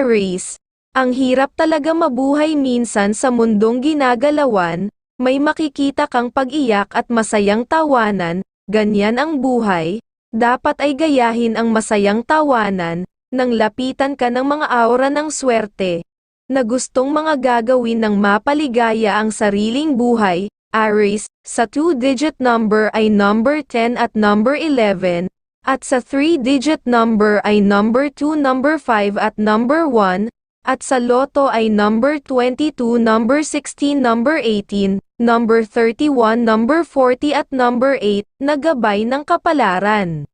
Aries, ang hirap talaga mabuhay minsan sa mundong ginagalawan, may makikita kang pag-iyak at masayang tawanan, ganyan ang buhay, dapat ay gayahin ang masayang tawanan, nang lapitan ka ng mga aura ng swerte, na gustong mga gagawin ng mapaligaya ang sariling buhay, Aries, sa 2-digit number ay number 10 at number 11, at sa 3-digit number ay number 2, number 5 at number 1, at sa loto ay number 22, number 16, number 18, number 31, number 40 at number 8, na gabay ng kapalaran.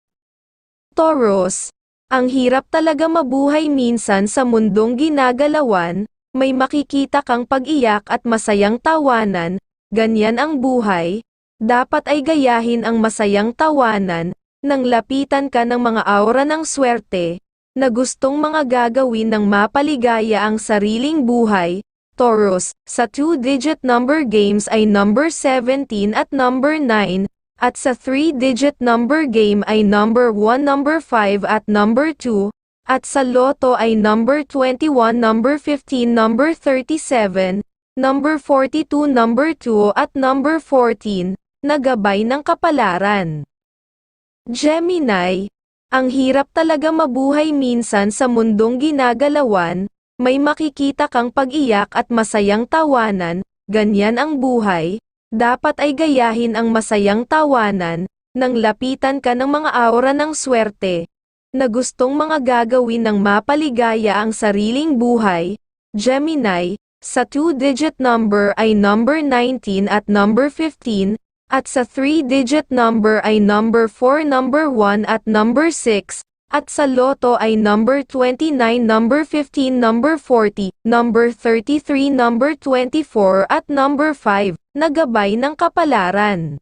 Taurus, ang hirap talaga mabuhay minsan sa mundong ginagalawan, may makikita kang pag-iyak at masayang tawanan, ganyan ang buhay, dapat ay gayahin ang masayang tawanan, nang lapitan ka ng mga aura ng swerte, na gustong mga gagawin ng mapaligaya ang sariling buhay, Taurus, sa 2-digit number games ay number 17 at number 9, at sa 3-digit number game ay number 1, number 5 at number 2, at sa loto ay number 21, number 15, number 37, number 42, number 2 at number 14, na ng kapalaran. Gemini, ang hirap talaga mabuhay minsan sa mundong ginagalawan, may makikita kang pag-iyak at masayang tawanan, ganyan ang buhay, dapat ay gayahin ang masayang tawanan, nang lapitan ka ng mga aura ng swerte, na gustong mga gagawin ng mapaligaya ang sariling buhay, Gemini, sa 2-digit number ay number 19 at number 15, at sa 3-digit number ay number 4, number 1 at number 6, at sa loto ay number 29, number 15, number 40, number 33, number 24 at number 5, na gabay ng kapalaran.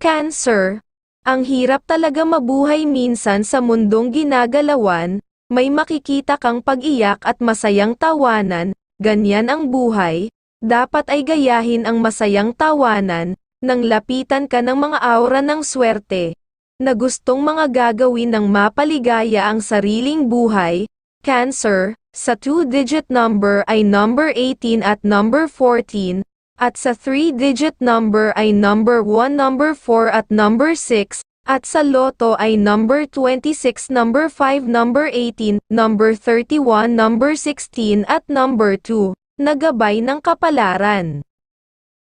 Cancer, ang hirap talaga mabuhay minsan sa mundong ginagalawan, may makikita kang pag-iyak at masayang tawanan, ganyan ang buhay, dapat ay gayahin ang masayang tawanan, nang lapitan ka ng mga aura ng swerte, na gustong mga gagawin ng mapaligaya ang sariling buhay, Cancer, sa 2-digit number ay number 18 at number 14, at sa 3-digit number ay number 1, number 4 at number 6, at sa loto ay number 26, number 5, number 18, number 31, number 16 at number 2, nagabay ng kapalaran.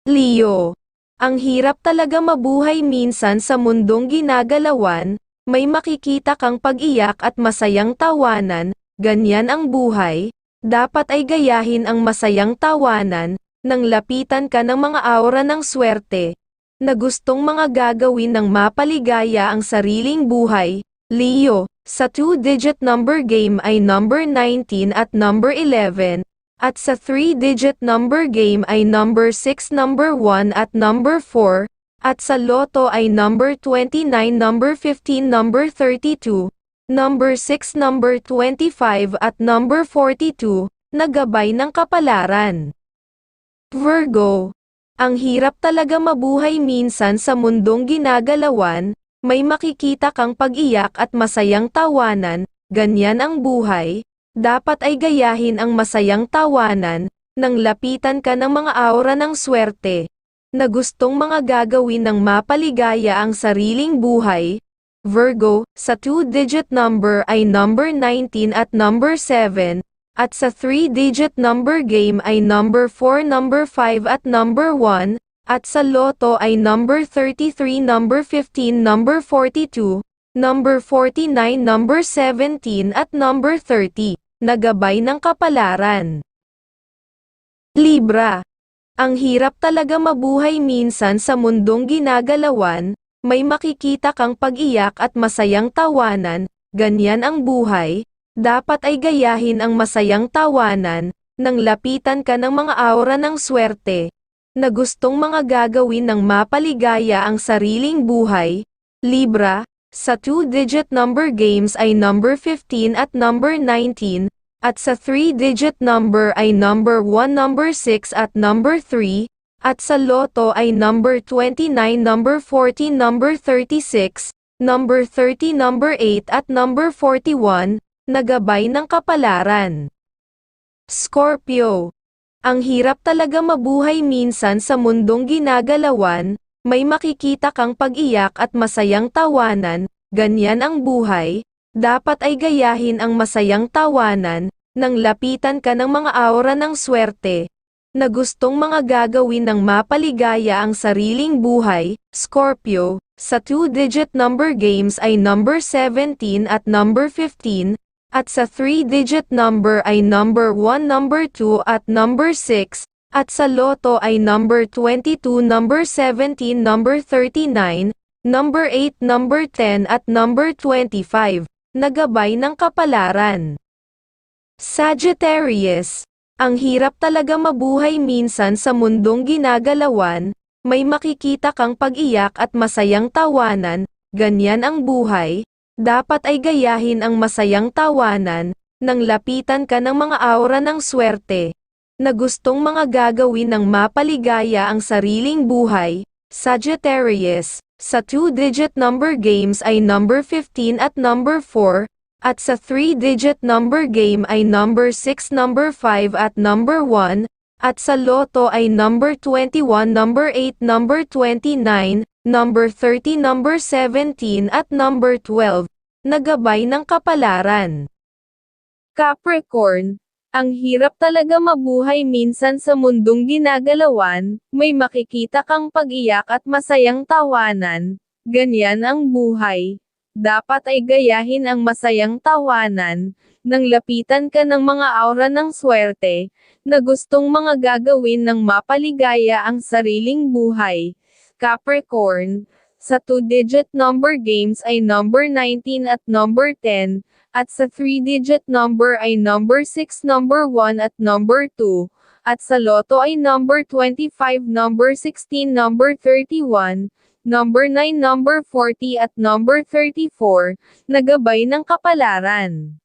Leo ang hirap talaga mabuhay minsan sa mundong ginagalawan, may makikita kang pag-iyak at masayang tawanan, ganyan ang buhay, dapat ay gayahin ang masayang tawanan, nang lapitan ka ng mga aura ng swerte, na gustong mga gagawin ng mapaligaya ang sariling buhay, Leo, sa 2-digit number game ay number 19 at number 11, at sa 3-digit number game ay number 6, number 1 at number 4, at sa loto ay number 29, number 15, number 32, number 6, number 25 at number 42, nagabay ng kapalaran. Virgo, ang hirap talaga mabuhay minsan sa mundong ginagalawan, may makikita kang pag-iyak at masayang tawanan, ganyan ang buhay, dapat ay gayahin ang masayang tawanan, nang lapitan ka ng mga aura ng swerte, na gustong mga gagawin ng mapaligaya ang sariling buhay, Virgo, sa 2-digit number ay number 19 at number 7, at sa 3-digit number game ay number 4, number 5 at number 1, at sa loto ay number 33, number 15, number 42, number 49, number 17 at number 30 nagabay ng kapalaran. Libra. Ang hirap talaga mabuhay minsan sa mundong ginagalawan, may makikita kang pag-iyak at masayang tawanan, ganyan ang buhay, dapat ay gayahin ang masayang tawanan, nang lapitan ka ng mga aura ng swerte, na gustong mga gagawin ng mapaligaya ang sariling buhay, Libra, sa 2-digit number games ay number 15 at number 19, at sa 3-digit number ay number 1, number 6 at number 3, at sa loto ay number 29, number 14, number 36, number 30, number 8 at number 41, nagabay ng kapalaran. Scorpio. Ang hirap talaga mabuhay minsan sa mundong ginagalawan, may makikita kang pag-iyak at masayang tawanan, ganyan ang buhay, dapat ay gayahin ang masayang tawanan, nang lapitan ka ng mga aura ng swerte, na gustong mga gagawin ng mapaligaya ang sariling buhay, Scorpio, sa two-digit number games ay number 17 at number 15, at sa three-digit number ay number 1, number 2 at number 6, at sa loto ay number 22, number 17, number 39, number 8, number 10 at number 25, nagabay ng kapalaran. Sagittarius, ang hirap talaga mabuhay minsan sa mundong ginagalawan, may makikita kang pag-iyak at masayang tawanan, ganyan ang buhay, dapat ay gayahin ang masayang tawanan, nang lapitan ka ng mga aura ng swerte, na gustong mga gagawin ng mapaligaya ang sariling buhay, Sagittarius, sa two-digit number games ay number 15 at number 4, at sa 3-digit number game ay number 6, number 5 at number 1, at sa loto ay number 21, number 8, number 29, number 30, number 17 at number 12, nagabay ng kapalaran. Capricorn, ang hirap talaga mabuhay minsan sa mundong ginagalawan, may makikita kang pag-iyak at masayang tawanan, ganyan ang buhay. Dapat ay gayahin ang masayang tawanan, nang lapitan ka ng mga aura ng swerte, na gustong mga gagawin ng mapaligaya ang sariling buhay. Capricorn, sa two-digit number games ay number 19 at number 10, at sa three-digit number ay number 6, number 1 at number 2, at sa loto ay number 25, number 16, number 31, number 9, number 40 at number 34, nagabay ng kapalaran.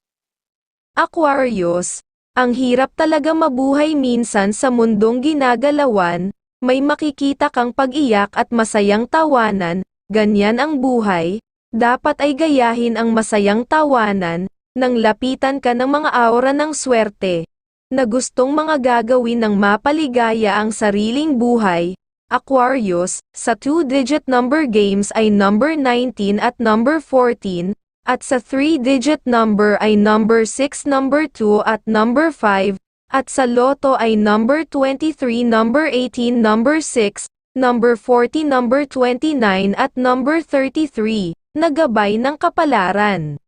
Aquarius, ang hirap talaga mabuhay minsan sa mundong ginagalawan, may makikita kang pag-iyak at masayang tawanan, ganyan ang buhay, dapat ay gayahin ang masayang tawanan, nang lapitan ka ng mga aura ng swerte, na gustong mga gagawin ng mapaligaya ang sariling buhay, Aquarius, sa two-digit number games ay number 19 at number 14, at sa three-digit number ay number 6, number 2 at number 5, at sa loto ay number 23, number 18, number 6, number 40, number 29 at number 33, nagabay ng kapalaran.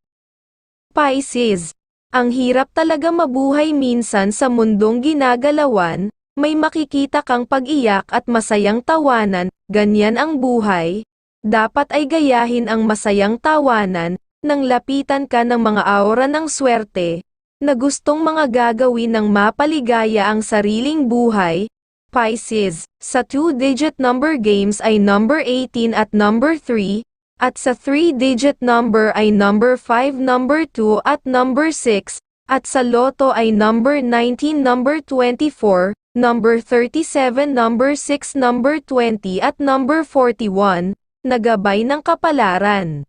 Pisces, ang hirap talaga mabuhay minsan sa mundong ginagalawan, may makikita kang pag-iyak at masayang tawanan, ganyan ang buhay. Dapat ay gayahin ang masayang tawanan, nang lapitan ka ng mga aura ng swerte, na gustong mga gagawin ng mapaligaya ang sariling buhay. Pisces, sa two-digit number games ay number 18 at number 3, at sa three-digit number ay number 5, number 2 at number 6, at sa loto ay number 19, number 24, number 37, number 6, number 20 at number 41, nagabay ng kapalaran.